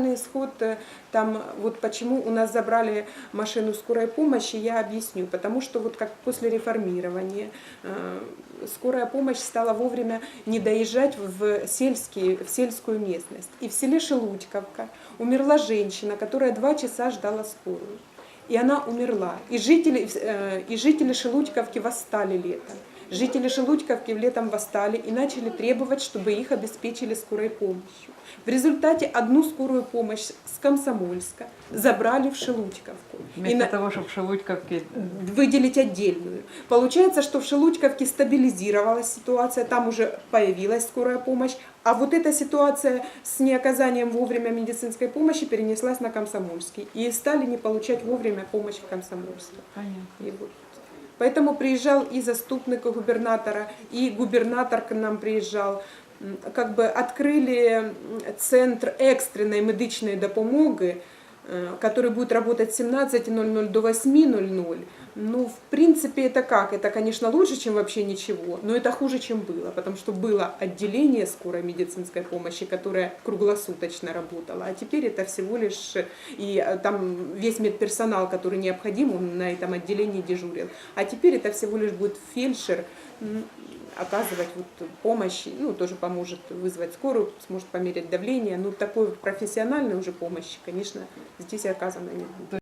исход, э, там вот почему у нас забрали машину скорой помощи, я объясню. Потому что вот как после реформирования э, скорая помощь стала вовремя не доезжать в, сельские, в сельскую местность. И в селе Шелудьковка умерла женщина, которая два часа ждала скорую. И она умерла. И жители, э, и жители Шелудьковки восстали летом. Жители Шелудьковки летом восстали и начали требовать, чтобы их обеспечили скорой помощью. В результате одну скорую помощь с Комсомольска забрали в Шелудьковку. И Вместо на- того, чтобы шелудьковки выделить отдельную. Получается, что в Шелудьковке стабилизировалась ситуация, там уже появилась скорая помощь, а вот эта ситуация с неоказанием вовремя медицинской помощи перенеслась на Комсомольский. И стали не получать вовремя помощь в Комсомольске. Понятно. И вот. Поэтому приезжал и заступник губернатора, и губернатор к нам приезжал. Как бы открыли центр екстреної медичної допомоги, э, который будет работать с 17.00 до 8.00. Ну, в принципе, это как? Это, конечно, лучше, чем вообще ничего, но это хуже, чем было, потому что было отделение скорой медицинской помощи, которое круглосуточно работало, а теперь это всего лишь, и э, там весь медперсонал, который необходим, он на этом отделении дежурил. А теперь это всего лишь будет фельдшер оказывать вот помощь, ну, тоже поможет вызвать скорую, сможет померить давление, ну, такой профессиональной уже помощи, конечно, здесь оказано не будет.